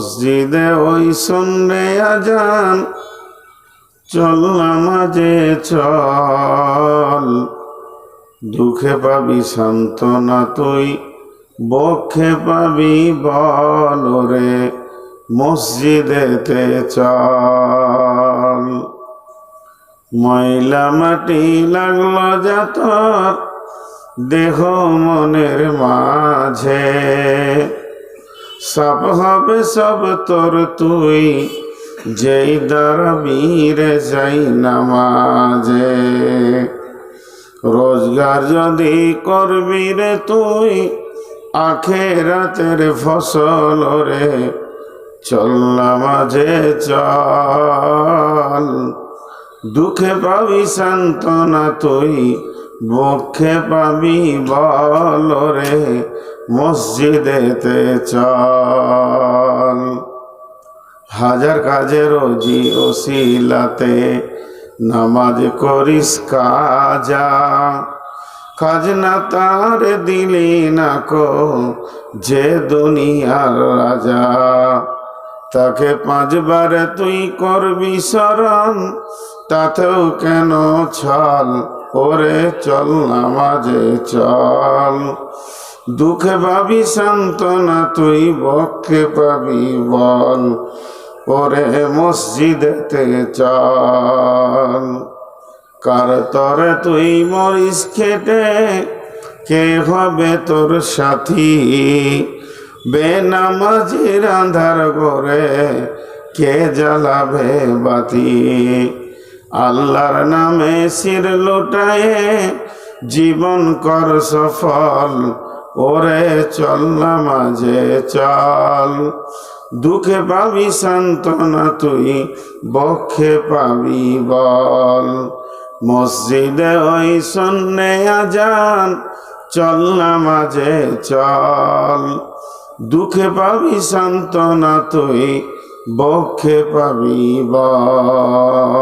মসজিদে ওই সন্ধ্যে আজান। চল নামাজে চল। দুঃখে পাবি, সান্ত্বনা তুই, বক্ষে পাবি, বল রে মসজিদেতে চল। ময়লা মাটি লাগল যাতর দেহ মনের মাঝে। সব হবে সব তোর তুই। যেই দাঁড়াবীরে যাই নামাজে। রোজগার যদি করবি রে তুই, আখেরাতের ফসল রে চল নামাজে চল। দুঃখে পাবি সান্ত্বনা তুই বক্ষে পাবি বল রে, মসজিদেতে চল। হাজার কাজে রোজি ওসিলাতে, নামাজ করিস কাজা। কাজ না তার দিলি না কো, যে দুনিয়ার রাজা। তাকে পাঁচবার তুই করবি স্মরণ, তাতেও কেন ছল? ওরে চল নামাজে চল। দুঃখে পাবি, সান্ত্বনা তুই, বক্ষে পাবি, বল। ওরে মসজিদেতে চল। কার তরে তুই মরিস খেটে, কে হবে তোর সাথী? বেনামাজির আন্ধার করে কে জ্বালাবে বাতি? আল্লাহর নামে শির লুটায়ে জীবন কর সফল, ওরে চল নামাজে চল। দুঃখে পাবি সান্ত্বনা তুই, বক্ষে পাবি বল। মসজিদে ওই সন্নে আজান, চল নামাজে চল। দুঃখে পাবি সান্ত্বনা তুই, বক্ষে পাবি বল।